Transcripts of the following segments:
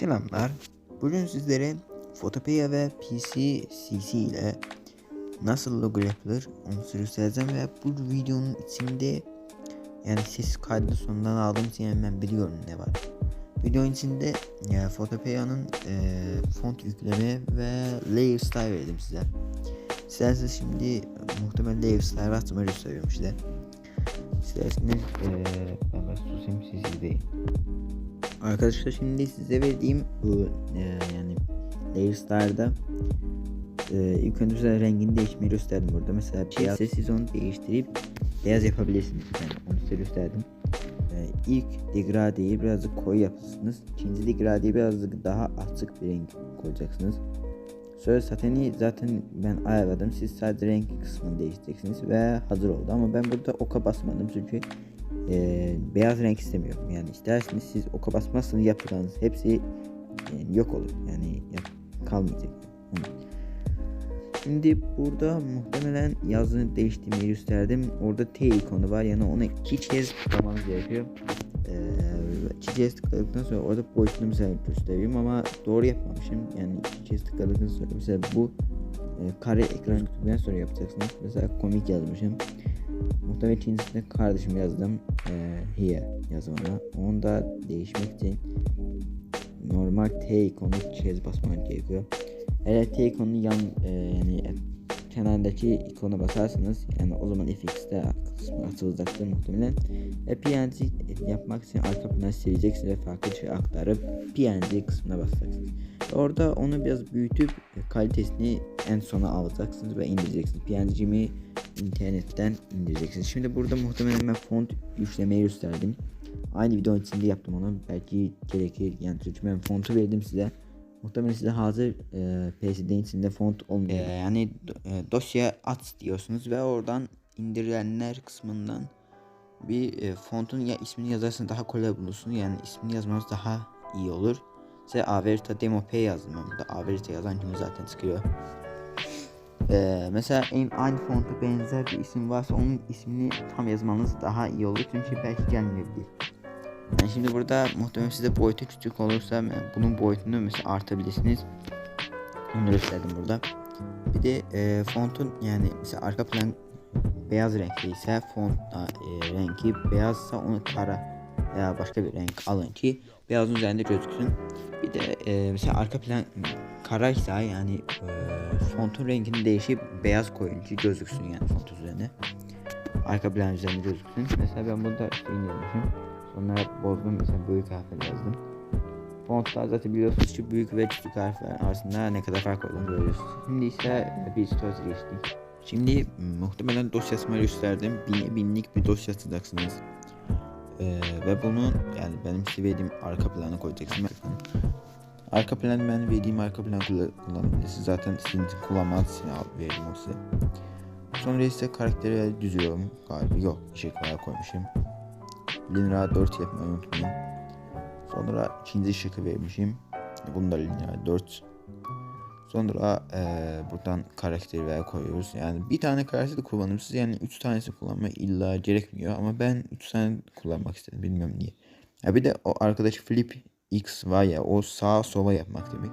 Selamlar. Bugün sizlere Photopea ve PC CC ile nasıl logo yapılır onu göstereceğim ve bu videonun içinde yani ses kaydının sonundan aldığım için yani ben biliyorum ne var. Videonun içinde ya Photopea'nın e, font yükleme ve layer style verdim size. Sizlerse şimdi muhtemelen layer style açmayı gösteriyorum size. İsterseniz e, ben biraz susayım siz değil. Arkadaşlar şimdi size verdiğim bu e, yani Layers'larda e, ilk önce size rengini değişmeyi gösterdim burada. Mesela beyaz siz onu değiştirip beyaz yapabilirsiniz. Yani onu size gösterdim. E, ilk degradeyi birazcık koyu yapıyorsunuz. İkinci degradeyi birazcık daha açık bir renk koyacaksınız. Sonra sateni zaten ben ayarladım. Siz sadece renk kısmını değiştireceksiniz ve hazır oldu. Ama ben burada oka basmadım çünkü e, beyaz renk istemiyorum. Yani isterseniz siz oka basmazsanız yapacağınız hepsi yani yok olur. Yani kalmayacak. Hı. Şimdi burada muhtemelen yazını değiştirmeyi gösterdim. Orada T ikonu var. Yani onu iki kez tıklamanız gerekiyor. Ee, iki kez tıkladıktan sonra orada boyutunu mesela gösteriyorum ama doğru yapmamışım. Yani iki kez tıkladıktan sonra mesela bu e, kare ekran tıkladıktan sonra yapacaksınız. Mesela komik yazmışım. Muhtemelen ikincisinde kardeşim yazdım. Ee, here yazımına. Onu da değişmek için normal T ikonu kez basmak gerekiyor. Eğer T ikonunu yan e, yani kenardaki ikona basarsanız yani o zaman FX'te kısmı açılacaktır muhtemelen. E, PNG yapmak için arka planı sileceksiniz ve farklı şey aktarıp PNG kısmına basacaksınız. Orada onu biraz büyütüp kalitesini en sona alacaksınız ve indireceksiniz. PNG'mi internetten indireceksiniz. Şimdi burada muhtemelen ben font yüklemeyi gösterdim. Aynı video içinde yaptım onu. Belki gerekir yani çünkü ben fontu verdim size. Muhtemelen size hazır e, PC'nin içinde font olmuyor. E, yani e, dosya at diyorsunuz ve oradan indirilenler kısmından bir e, fontun ya ismini yazarsanız daha kolay bulursunuz. Yani ismini yazmanız daha iyi olur. Size Averita Demo P yazdım ben burada. Averita yazan gün zaten çıkıyor. Ee, mesela en aynı fonta benzer bir isim varsa onun ismini tam yazmanız daha iyi olur çünkü belki gelmeyebilir. Yani şimdi burada muhtemelen size boyutu küçük olursa bunun boyutunu mesela artabilirsiniz. Bunu gösterdim burada. Bir de e, fontun yani mesela arka plan beyaz renkli ise font e, rengi beyazsa onu kara veya başka bir renk alın ki beyazın üzerinde gözüksün. Bir de e, mesela arka plan karaysa yani e, fontun rengini değişip beyaz koyun ki gözüksün yani font üzerine. Arka plan üzerinde gözüksün. Mesela ben burada işte indirmişim. Sonra bozdum mesela büyük harfler yazdım. Fontlar zaten biliyorsunuz ki büyük ve küçük harfler arasında ne kadar fark olduğunu görüyorsunuz. Şimdi ise bir söz geçtik. Şimdi muhtemelen dosyasını gösterdim. Bin, binlik bir dosya açacaksınız. Ee, ve bunu yani benim size verdiğim arka plana koyacaksınız. Arka plan ben verdiğim arka plan kullanabilirsiniz. Zaten sizin kullanmanız için verdim o size. Sonra ise karakteri düzüyorum galiba. Yok ışıklara koymuşum. Linra 4 yapmayı unutmayın. Sonra ikinci şıkı vermişim. Bunu da Linra 4. Sonra e, buradan karakteri veya koyuyoruz. Yani bir tane karakteri kullanırsınız. Yani üç tanesi kullanmaya illa gerekmiyor. Ama ben üç tane kullanmak istedim. Bilmiyorum niye. Ya bir de o arkadaş Flip X var ya o sağ sola yapmak demek.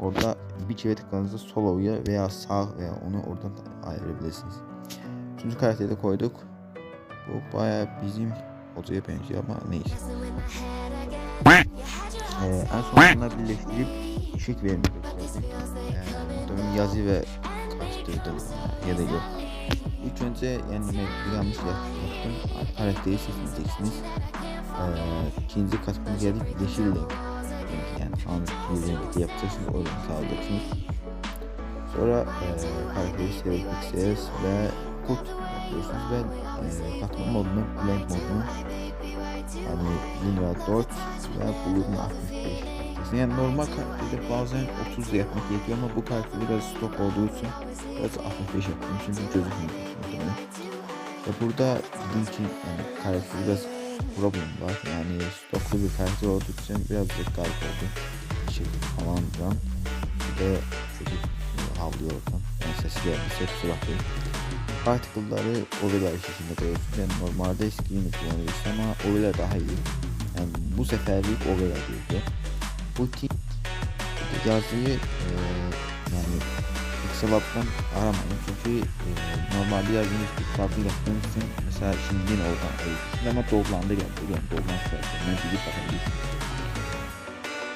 Orada bir kere tıkladığınızda solo'ya veya sağ veya onu oradan ayırabilirsiniz. Üçüncü karakteri de koyduk. Bu baya bizim odaya benziyor ama neyse. Ee, en sonunda birleştirip ışık vermek istedim. Ee, yazı ve karıştırdım ya da yok. İlk önce yani ben yanlış yaptım. Karakteri seçeceksiniz. Ee, ikinci katmaya geldik yeşil renk. Yani şu an bir renkli yapacaksınız. O renk alacaksınız. Sonra e, karakteri seçeceksiniz ve kod yapıyorsunuz ve e, katman modunu, blend modunu yani Linra 4 ve Blue'un 65 yani normal karakterde bazen 30 da yapmak gerekiyor ama bu karakterde biraz stok olduğu için biraz 65 yaptım çünkü gözükmüyor muhtemelen. Ve burada bizim için yani karakteri biraz problem var yani stoklu bir karakter olduğu için biraz da garip oldu. Şey falan filan. Bir de çocuk havlıyor oradan. Yani sesi gelmiş hepsi bakıyor. Particle'ları Ovela şeklinde koyuyorsun. Yani normalde eski yeni kullanıyorsun ama Ovela daha iyi. Yani bu seferlik Ovela diyor. bu tip yazıyı e, yani Pixelab'dan aramayın çünkü e, normalde yazdığınız Pixelab'da yaptığınız için mesela şimdi yine oradan ayırıyorsunuz ama Dogland'a geldi. Yani Dogland sayesinde bilgi bakabilirsiniz.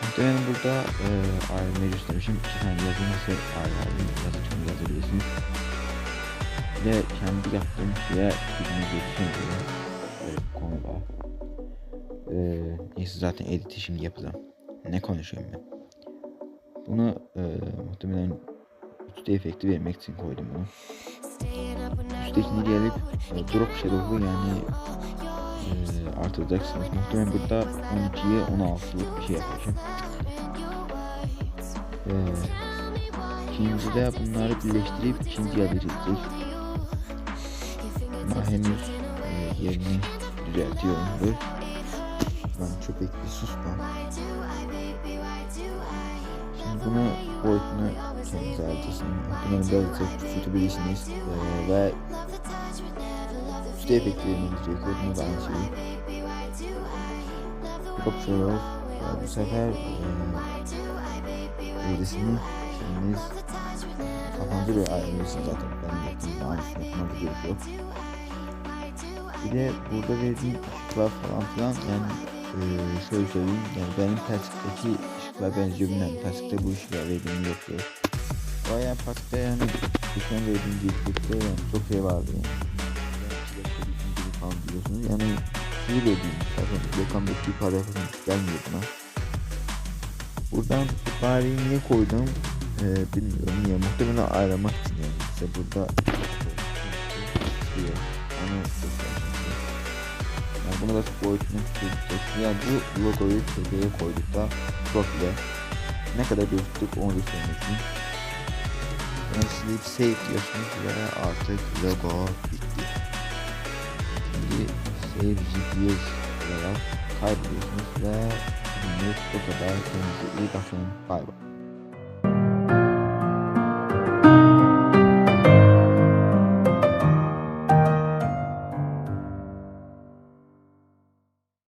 Muhtemelen burada e, ayrı göstermişim. İki tane yazı nasıl ayrı ayrı yazı tüm. De kendi yaptığım şeye bildiğiniz geçeceğim böyle. Böyle bir konu var. E, neyse zaten editi şimdi yapacağım. Ne konuşuyorum ben? Bunu e, muhtemelen 3D efekti vermek için koydum bunu. Üsttekini gelip e, drop shadow'u yani e, artıracaksınız. Muhtemelen burada 12'ye 16'lık bir şey yapacağım. E, ikincide bunları birleştirip ikinci. Ama henüz e, yerini düzeltiyorumdur. Ben köpek bir susma. Şimdi bunu boyutunu kendinize ayarlayacaksınız. Muhtemelen birazcık küçültebilirsiniz. Ee, ve üstü efektlerini gerekiyor. Bunu da aynı şeyi. Yapıyoruz. Ve bu sefer e, ilerisini kendiniz kafanızda böyle ayarlıyorsunuz zaten. Ben yaptığım aynısını yapmanız gerekiyor. Bir de burada verdiğim ışıklar falan filan yani e, şöyle söyleyeyim yani benim perspektifteki ışıklar benziyor bilmem perspektifte bu ışıklar verdiğim yoktu. Bayağı parkta yani geçen verdiğim girişlikte yani çok şey vardı yani. Yani falan biliyorsunuz yani iyi verdiğim zaten yakamdaki para falan gelmiyor buna. Buradan bari niye koydum e, bilmiyorum niye muhtemelen aramak için yani işte burada diyor. Yani bunu da boyutunu küçülteceksin. Yani bu logoyu şuraya koyduk da profile ne kadar gözüktük onu göstermek için. Yani silip save diyorsunuz ve artık logo bitti. Şimdi save GPS olarak kaydediyorsunuz ve bu kadar. Kendinize iyi bakın. Bay bay.